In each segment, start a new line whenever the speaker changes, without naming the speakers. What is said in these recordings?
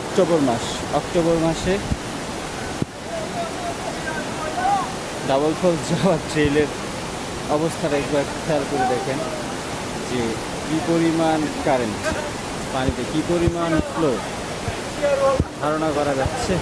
October মাস, October মাসে double falls যাওয়ার ট্রেলের অবস্থাটা একবার খেয়াল করে দেখেন যে কী পরিমাণ কারেন্ট পানিতে কী পরিমাণ ফ্লো ধারণা করা যাচ্ছে।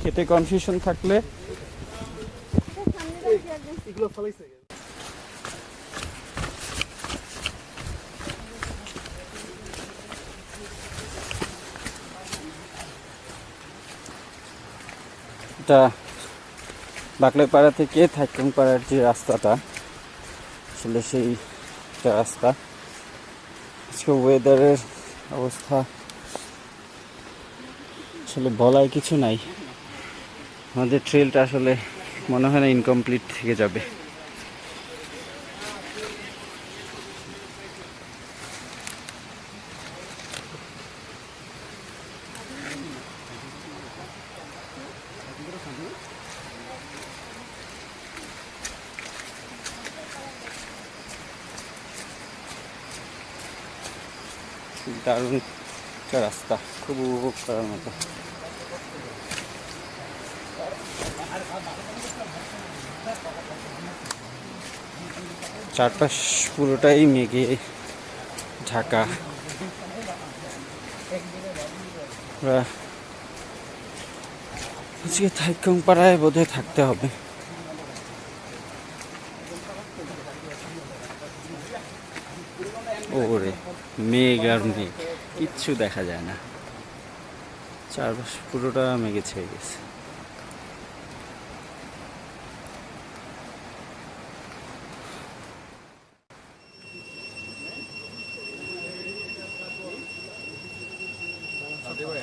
খেতে কনফিউশন থাকলে। এটা বাকলাপাড়া থেকে থাইকংপাড়ার যে রাস্তাটা, আসলে সেই একটা রাস্তা। আজকে ওয়েদারের অবস্থা। আসলে বলার কিছু নাই। আমাদের ট্রেলটা আসলে মনে হয় না ইনকমপ্লিট থেকে যাবে। দারুণ একটা রাস্তা, খুব উপভোগ করার মতো। চারপাশ পুরোটাই মেঘে ঢাকা। আজকে থাইকং পাড়ায় বোধহয় থাকতে হবে। ওরে। মেঘ আর মেঘ কিচ্ছু দেখা যায় না। চারপাশ পুরোটা মেঘে ছেয়ে গেছে।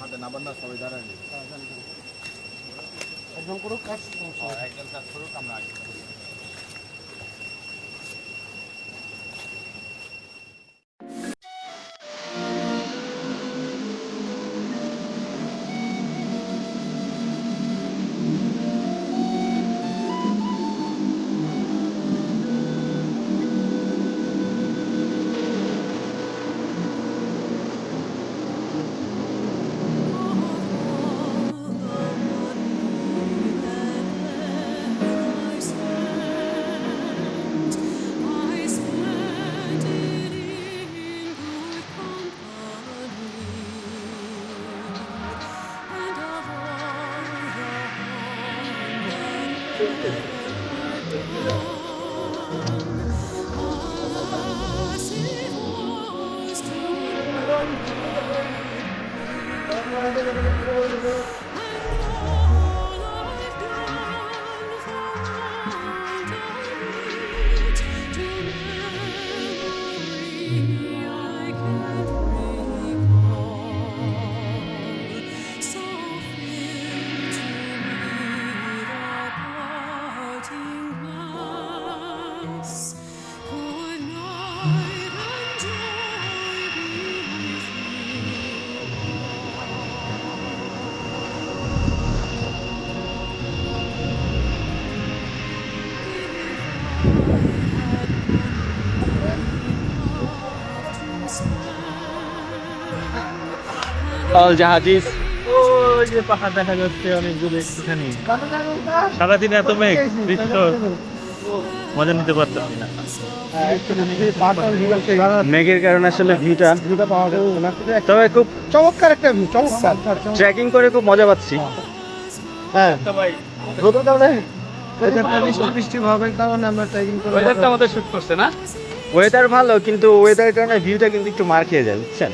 হাতে নাবার না সবাই দাঁড়ায় একদম পুরো কাজ একদম কাজ করুক আমরা আগে।
চলতে থাকে অল জাহাজিস। ওই যে পাহাড় দেখা যাচ্ছে অনেকগুলো একটুখানি। সারাদিন এত মেঘ দৃশ্য মজা নিতে পারতাম না। মেঘের কারণে আসলে ভিউটা তবে খুব
চমৎকার একটা ভিউ চমৎকার।
ট্রেকিং করে খুব মজা পাচ্ছি।
হ্যাঁ। বৃষ্টি কারণে আমরা ট্রেকিং করে
আমাদের শুট করছে না? ওয়েদার ভালো কিন্তু ওয়েদারের কারণে ভিউটা কিন্তু একটু মার খেয়ে যায় বুঝছেন?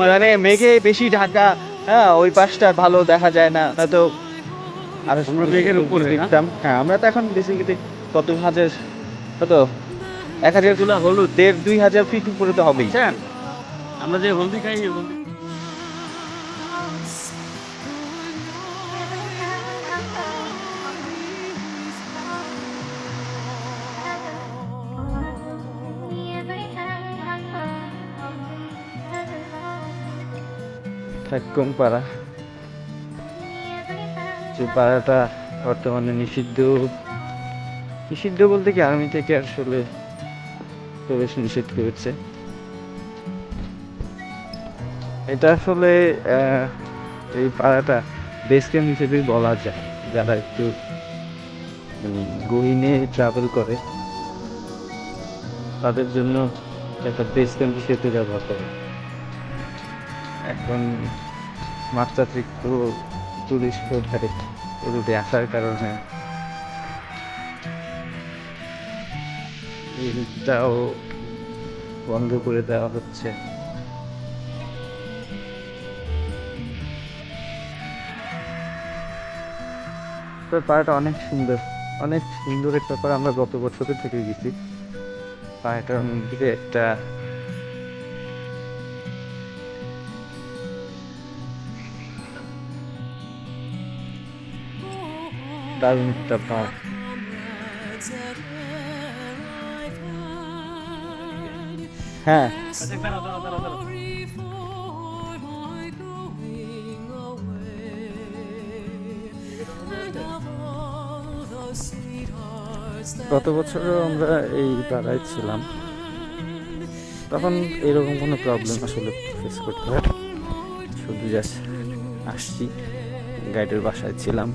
মানে মেঘে বেশি ঢাকা হ্যাঁ ওই পাশটা ভালো দেখা যায় না তো আর আমরা মেঘের উপরে দেখতাম। হ্যাঁ আমরা তো এখন বেসিক্যালি কত হাজার কত? এক হাজার তোলা হলুদ। দেড় দুই হাজার ফিট উপরে তো হবেই। হ্যাঁ আমরা যে হলদি খাই হলদি থাকুম পাড়া যে পাড়াটা বর্তমানে নিষিদ্ধ। নিষিদ্ধ বলতে কি আর্মি থেকে আসলে প্রবেশ নিষেধ করেছে। এটা আসলে এই পাড়াটা বেস ক্যাম্প হিসেবে বলা যায়। যারা একটু গহীনে ট্রাভেল করে, তাদের জন্য একটা বেস ক্যাম্প হিসেবে ব্যবহার করে এখন মাত্রাতিরিক্ত টুরিস্ট ধারে রুটে আসার কারণে। রুটটাও বন্ধ করে দেওয়া হচ্ছে। তো পাড়াটা অনেক সুন্দর। অনেক সুন্দর একটা পাড়া আমরা গত বছরের থেকে গেছি। পাড়াটার মধ্যে একটা একটা পাড় হ্যাঁ। গত বছরও আমরা এই পাড়ায় ছিলাম। তখন এরকম কোনো প্রবলেম আসলে ফেস করতে হয় শুধু জাস্ট আসছি গাইডের বাসায় ছিলাম।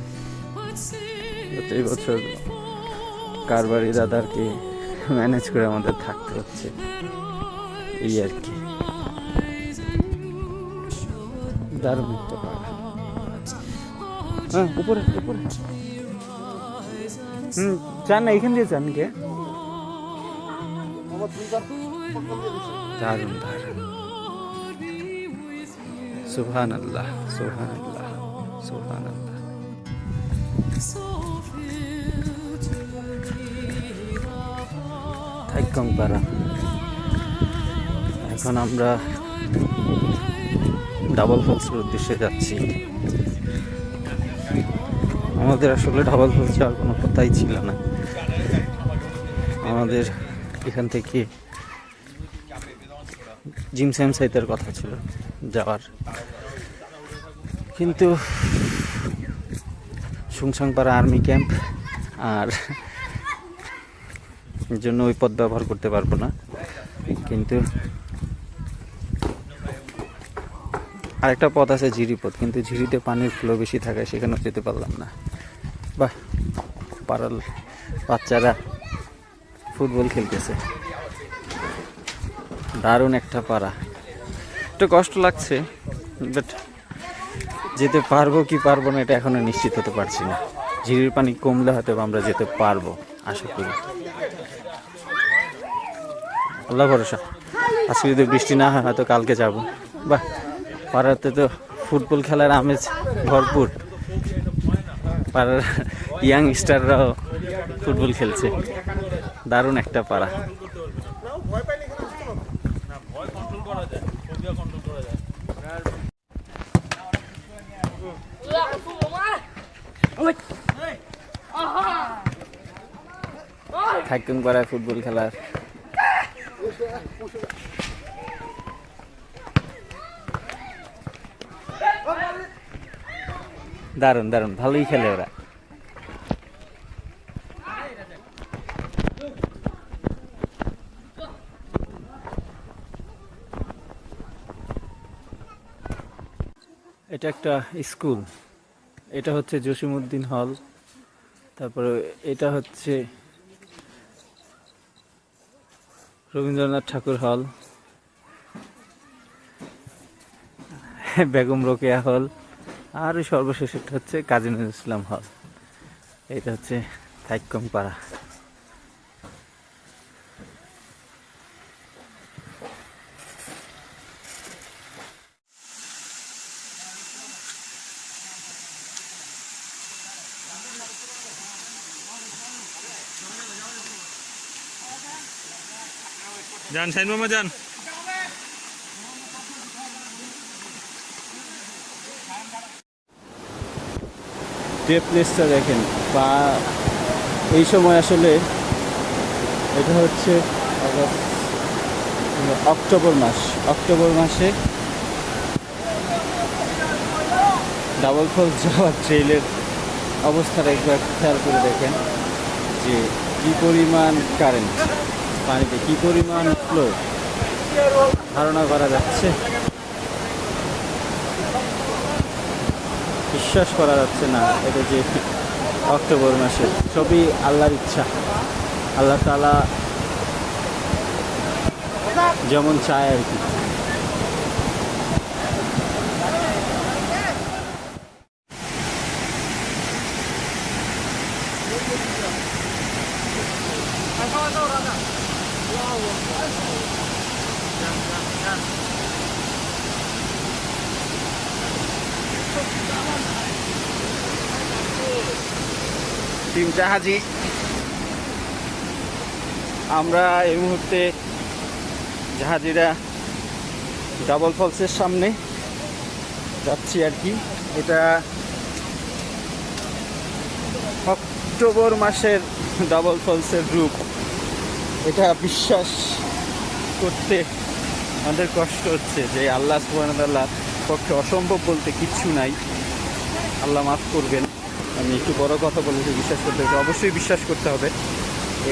তো এই বছর কারবারি দাদারকে ম্যানেজ করে আমাদের থাকতে হচ্ছে। এই আর কি। পাড়া। হ্যাঁ চান না, এখান দিয়ে চান কে দারুণ সুহান আল্লাহ সুহান আল্লাহ সুহান আল্লাহ পাড়া এখন আমরা ডাবল ফলসের উদ্দেশ্যে যাচ্ছি। আমাদের আসলে ডাবল ফলস যাওয়ার কোনো কথাই ছিল না। আমাদের এখান থেকে জিম স্যাম সাইতের কথা ছিল যাওয়ার। কিন্তু সুংসাংপাড়া আর্মি ক্যাম্প আর জন্য ওই পথ ব্যবহার করতে পারব না। কিন্তু আরেকটা পথ আছে ঝিরি পথ কিন্তু ঝিরিতে পানির ফ্লো বেশি থাকায় সেখানেও যেতে পারলাম না। বাহ পাড়াল বাচ্চারা ফুটবল খেলতেছে। দারুণ একটা পাড়া। একটু কষ্ট লাগছে বাট যেতে পারব কি পারব না, এটা এখনও নিশ্চিত হতে পারছি না। ঝিরির পানি কমলে হয়তো বা আমরা যেতে পারব, আশা করি। আল্লাহ ভরসা। আজকে যদি বৃষ্টি না হয়, হয়তো কালকে যাব। বাহ, পাড়াতে তো ফুটবল খেলার আমেজ ভরপুর। পাড়ার ইয়াং স্টাররাও ফুটবল খেলছে। দারুণ একটা পাড়া। থাকুন পাড়ায় ফুটবল খেলার। দারুণ দারুণ, ভালোই খেলে ওরা। এটা একটা স্কুল। এটা হচ্ছে জসিমউদ্দিন হল। তারপরে এটা হচ্ছে রবীন্দ্রনাথ ঠাকুর হল। বেগম রোকেয়া হল। আর সর্বশেষ এটা হচ্ছে কাজী নজরুল ইসলাম হল। এটা হচ্ছে থাইকম পাড়া
যান, সাইন মামা, যান।
যে প্লেসটা দেখেন বা এই সময় আসলে এটা হচ্ছে অক্টোবর মাস, অক্টোবর মাসে ডাবল ফলস যাওয়ার ট্রেলের অবস্থাটা একবার খেয়াল করে দেখেন যে কি পরিমাণ কারেন্ট পানিতে কি পরিমাণ ফ্লো ধারণা করা যাচ্ছে? বিশ্বাস করা যাচ্ছে না এটা যে অক্টোবর মাসে। সবই আল্লাহর ইচ্ছা। আল্লাহ তালা যেমন চায় আর কি। টিম জাহাজি। আমরা এই মুহূর্তে জাহাজিরা ডাবল ফলসের সামনে যাচ্ছি আর কি। এটা অক্টোবর মাসের ডাবল ফলসের রূপ। এটা বিশ্বাস করতে আমাদের কষ্ট হচ্ছে যে আল্লাহ সুবাহ পক্ষে অসম্ভব বলতে কিচ্ছু নাই। আল্লাহ মাফ করবেন। আমি একটু বড় কথা বলেছি বিশ্বাস করতে হবে। অবশ্যই বিশ্বাস করতে হবে।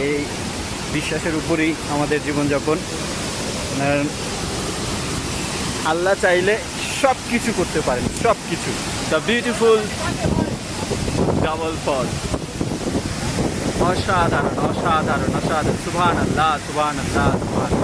এই বিশ্বাসের উপরেই আমাদের জীবনযাপন। আল্লাহ চাইলে সব কিছু করতে পারেন সব কিছু দ্য বিউটিফুল ডাবল ফল অসাধারণ অসাধারণ অসাধারণ। সুভান আল্লাহ সুভান আল্লাহ সুভান